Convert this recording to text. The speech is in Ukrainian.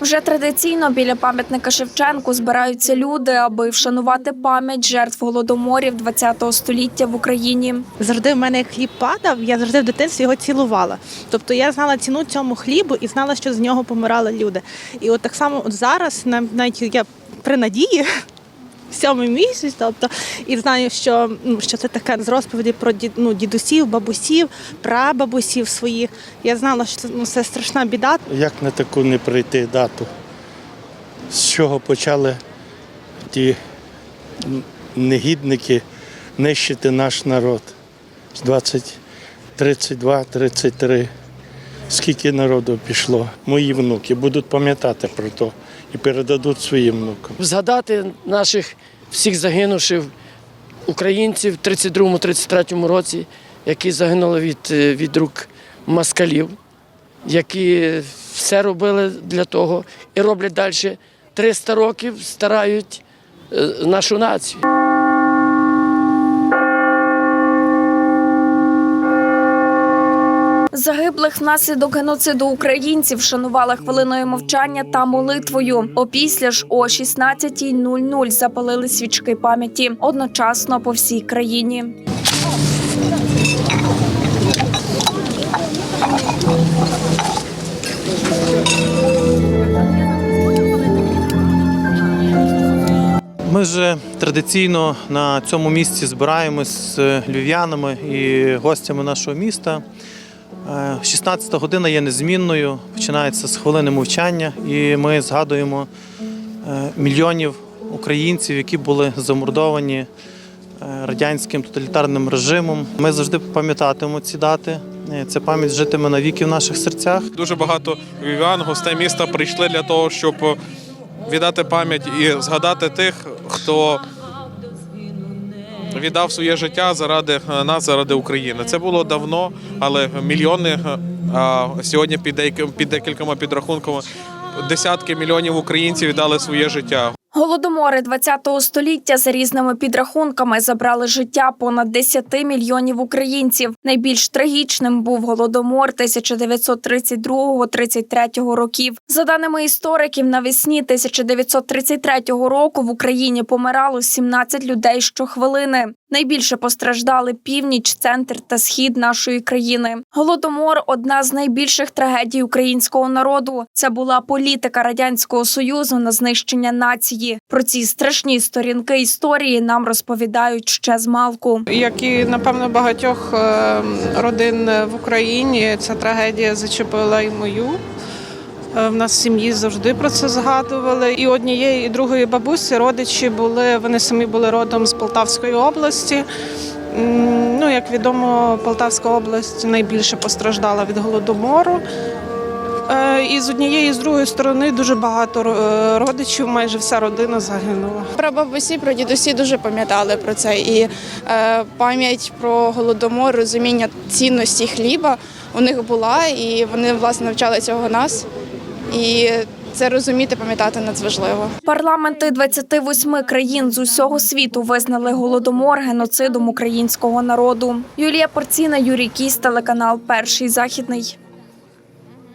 Вже традиційно біля пам'ятника Шевченку збираються люди, аби вшанувати пам'ять жертв голодоморів ХХ століття в Україні. Завжди в мене хліб падав, я завжди в дитинстві його цілувала. Тобто я знала ціну цьому хлібу і знала, що з нього помирали люди. І от так само от зараз, навіть я при надії. Сьомий місяць, тобто, і знаю, що, ну, що це таке з розповіді про дід, ну, дідусів, бабусів, прабабусів своїх. Я знала, що це, ну, це страшна біда. Як на таку не прийти дату? З чого почали ті негідники нищити наш народ? З 20, 32, 33. Скільки народу пішло? Мої внуки будуть пам'ятати про то і передадуть своїм внукам. згадати наших всіх загинувших українців в 32-33 році, які загинули від, е, від рук москалів, які все робили для того і роблять далі 300 років, старають е, нашу націю. Загиблих внаслідок геноциду українців шанували хвилиною мовчання та молитвою. Опісля ж о 16.00 запалили свічки пам'яті одночасно по всій країні. Ми ж традиційно на цьому місці збираємось з львів'янами і гостями нашого міста. Е, 16 година є незмінною, починається з хвилини мовчання, і ми згадуємо е, мільйонів українців, які були замордовані е, радянським тоталітарним режимом. Ми завжди пам'ятатимемо ці дати. Е, Ця пам'ять житиме навіки в наших серцях. Дуже багато вів'ян, гостей міста прийшли для того, щоб віддати пам'ять і згадати тих, хто віддав своє життя заради нас, заради України. Це було давно, але мільйони а сьогодні під декількома підрахунками десятки мільйонів українців віддали своє життя. Голодомори ХХ століття за різними підрахунками забрали життя понад 10 мільйонів українців. Найбільш трагічним був голодомор 1932-33 років. За даними істориків, навесні 1933 року в Україні помирало 17 людей щохвилини. Найбільше постраждали північ, центр та схід нашої країни. Голодомор одна з найбільших трагедій українського народу. Це була політика радянського союзу на знищення нації. Про ці страшні сторінки історії нам розповідають ще з малку. Як і напевно багатьох е, родин в Україні, ця трагедія зачепила і мою. Е, В нас в сім'ї завжди про це згадували. І однієї, і другої бабусі родичі були, вони самі були родом з Полтавської області. Ну, як відомо, Полтавська область найбільше постраждала від голодомору. Е, І з однієї і з другої сторони дуже багато е, родичів, майже вся родина загинула. Про бабусі, про дідусі дуже пам'ятали про це. І е, пам'ять про голодомор, розуміння цінності хліба у них була, і вони власне навчали цього нас. І це розуміти, пам'ятати надважливо. Парламенти 28 країн з усього світу визнали голодомор геноцидом українського народу. Юлія Порціна, Юрій Кіс, телеканал Перший західний.